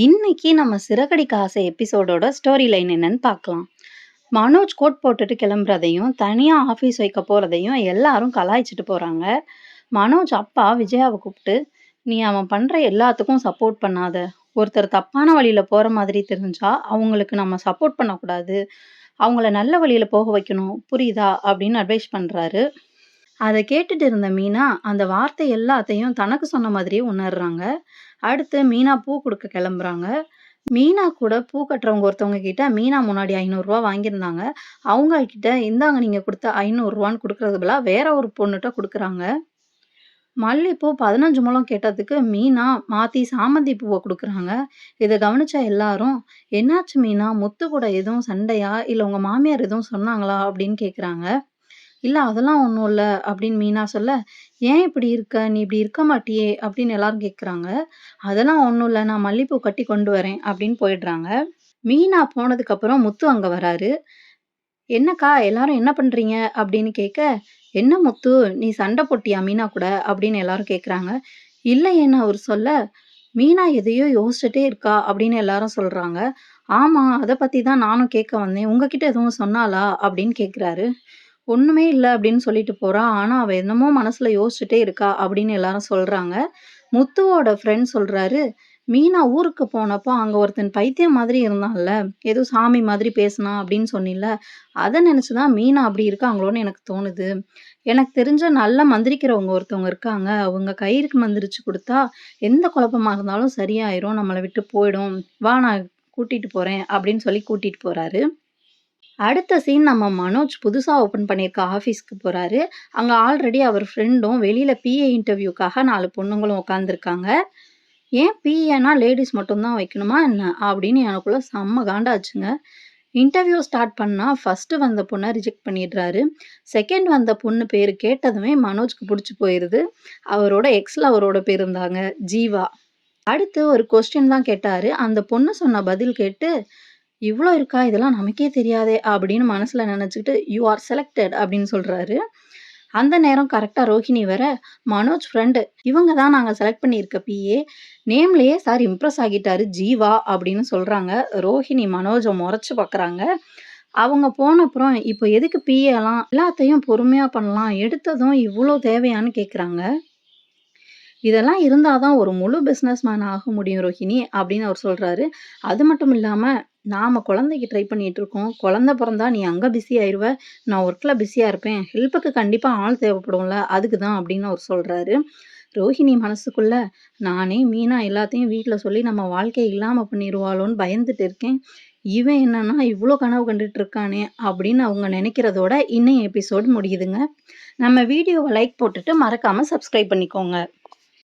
இன்னைக்கு நம்ம சிறகடிக்க ஆசை எபிசோடோட ஸ்டோரி லைன் என்னன்னு பார்க்கலாம். மனோஜ் கோட் போட்டுட்டு கிளம்புறதையும், தனியாக ஆஃபீஸ் வைக்க போகிறதையும் எல்லாரும் கலாய்ச்சிட்டு போகிறாங்க மனோஜ் அப்பா விஜயாவை கூப்பிட்டு, "நீ அவன் பண்ணுற எல்லாத்துக்கும் சப்போர்ட் பண்ணாத. ஒருத்தர் தப்பான வழியில் போகிற மாதிரி தெரிஞ்சா, அவங்களுக்கு நம்ம சப்போர்ட் பண்ணக்கூடாது. அவங்கள நல்ல வழியில் போக வைக்கணும். புரியுதா?" அப்படின்னு அட்வைஸ் பண்ணுறாரு அதை கேட்டுட்டு இருந்த மீனா, அந்த வார்த்தை எல்லாத்தையும் தனக்கு சொன்ன மாதிரியே உணர்றாங்க. அடுத்து மீனா பூ கொடுக்க கிளம்புறாங்க. மீனா கூட பூ கட்டுறவங்க ஒருத்தவங்க கிட்ட மீனா முன்னாடி ஐநூறுரூவா வாங்கியிருந்தாங்க. அவங்க கிட்ட இந்தாங்க நீங்கள் கொடுத்த ஐநூறுரூவான்னு கொடுக்கறது பதிலாக வேற ஒரு பொண்ணுகிட்ட கொடுக்குறாங்க மல்லிப்பூ 15 முழம் கேட்டதுக்கு மீனா மாற்றி சாமந்தி பூவை கொடுக்குறாங்க இதை கவனிச்ச எல்லாரும், "என்னாச்சு மீனா? முத்து கூட எதுவும் சண்டையா? இல்லை உங்கள் மாமியார் எதுவும் சொன்னாங்களா?" அப்படின்னு கேட்குறாங்க. இல்லை அதெல்லாம் ஒன்றும் இல்லை அப்படின்னு மீனா சொல்ல, "ஏன் இப்படி இருக்க? நீ இப்படி இருக்க மாட்டியே" அப்படின்னு எல்லாரும் கேட்குறாங்க. "அதெல்லாம் ஒன்றும் இல்லை நான் மல்லிப்பூ கட்டி கொண்டு வரேன்" அப்படின்னு போயிடுறாங்க. மீனா போனதுக்கப்புறம் முத்து அங்கே வராரு. "என்னக்கா எல்லாரும் என்ன பண்ணுறீங்க அப்படின்னு கேட்க, "என்ன முத்து நீ சண்டை போட்டியா மீனா கூட?" அப்படின்னு எல்லாரும் கேட்குறாங்க. இல்லையேன்னு அவர் சொல்ல, "மீனா எதையோ யோசிச்சுட்டே இருக்கா" அப்படின்னு எல்லாரும் சொல்கிறாங்க ஆமாம் அதை பற்றி தான் நானும் கேட்க வந்தேன். உங்ககிட்ட எதுவும் சொன்னாலா அப்படின்னு கேட்குறாரு. ஒன்றுமே இல்லை அப்படின்னு சொல்லிட்டு போறா. ஆனால் அவள் என்னமோ மனசில் யோசிச்சுட்டே இருக்கா அப்படின்னு எல்லாரும் சொல்கிறாங்க முத்துவோட ஃப்ரெண்ட் சொல்கிறாரு "மீனா ஊருக்கு போனப்போ அங்கே ஒருத்தன் பைத்தியம் மாதிரி இருந்தான்ல, ஏதோ சாமி மாதிரி பேசினா அப்படின்னு சொன்னீல்ல, அதை நினச்சி தான் மீனா அப்படி இருக்காங்களோன்னு எனக்கு தோணுது. எனக்கு தெரிஞ்ச நல்லா மந்திரிக்கிறவங்க ஒருத்தவங்க இருக்காங்க. அவங்க கயிறுக்கு மந்திரிச்சு கொடுத்தா எந்த குழப்பமா இருந்தாலும் சரியாயிரும். நம்மளை விட்டு போயிடும். வா நான் கூட்டிகிட்டு போகிறேன் அப்படின்னு சொல்லி கூட்டிகிட்டு போகிறாரு அடுத்த சீன் நம்ம மனோஜ் புதுசாக ஓப்பன் பண்ணியிருக்க ஆஃபீஸ்க்கு போகிறாரு அங்கே ஆல்ரெடி அவர் ஃப்ரெண்டும் வெளியில் பிஏ இன்டர்வியூக்காக நாலு பொண்ணுங்களும் உட்காந்துருக்காங்க. "ஏன் பிஏன்னா லேடிஸ் மட்டும்தான் வைக்கணுமா என்ன?" அப்படின்னு எனக்குள்ள செம்ம காண்டாச்சுங்க. இன்டர்வியூ ஸ்டார்ட் பண்ணால் ஃபர்ஸ்ட்டு வந்த பொண்ணை ரிஜெக்ட் பண்ணிடுறாரு. செகண்ட் வந்த பொண்ணு பேர் கேட்டதுமே மனோஜ்க்கு பிடிச்சி போயிடுது அவரோட எக்ஸில் அவரோட பேர் இருந்தாங்க ஜீவா. அடுத்து ஒரு கொஸ்டின் தான் கேட்டார் அந்த பொண்ணு சொன்ன பதில் கேட்டு, இவ்வளோ இருக்கா? இதெல்லாம் நமக்கே தெரியாதே" அப்படின்னு மனசில் நினச்சிக்கிட்டு "யூ ஆர் செலக்டட்" அப்படின்னு சொல்கிறாரு அந்த நேரம் கரெக்டாக ரோஹிணி வர, "மனோஜ் ஃப்ரெண்டு இவங்க தான் நாங்கள் செலக்ட் பண்ணியிருக்க பிஏ. நேம்லேயே சார் இம்ப்ரெஸ் ஆகிட்டாரு ஜீவா" அப்படின்னு சொல்கிறாங்க ரோஹிணி மனோஜை முறைச்சி பார்க்குறாங்க. அவங்க போன அப்புறம் "இப்போ எதுக்கு பிஏலாம்? எல்லாத்தையும் பொறுமையாக பண்ணலாம். எடுத்ததும் இவ்வளோ தேவையான்னு" கேட்குறாங்க. "இதெல்லாம் இருந்தால் தான் ஒரு முழு பிஸ்னஸ் மேன் ஆக முடியும் ரோஹிணி" அப்படின்னு அவர் சொல்கிறாரு "அது மட்டும் இல்லாமல் நாம் குழந்தைக்கு ட்ரை பண்ணிகிட்டு இருக்கோம். குழந்த பிறந்தா நீ அங்கே பிஸி ஆயிடுவ நான் ஒர்க்கில் பிஸியாக இருப்பேன். ஹெல்ப்புக்கு கண்டிப்பாக ஆள் தேவைப்படும்ல, அதுக்கு தான்" அப்படின்னு அவர் சொல்கிறாரு ரோஹிணி மனசுக்குள்ள, "நானே மீனா எல்லாத்தையும் வீட்டில் சொல்லி நம்ம வாழ்க்கையை இல்லாமல் பண்ணிருவாளோன்னு பயந்துட்டு இருக்கேன். இவன் என்னன்னா இவ்வளோ கனவு கண்டுட்டு இருக்கானே" அப்படின்னு அவங்க நினைக்கிறதோட இன்னும் எபிசோட் முடியுதுங்க. நம்ம வீடியோவை லைக் போட்டுட்டு மறக்காம சப்ஸ்கிரைப் பண்ணிக்கோங்க.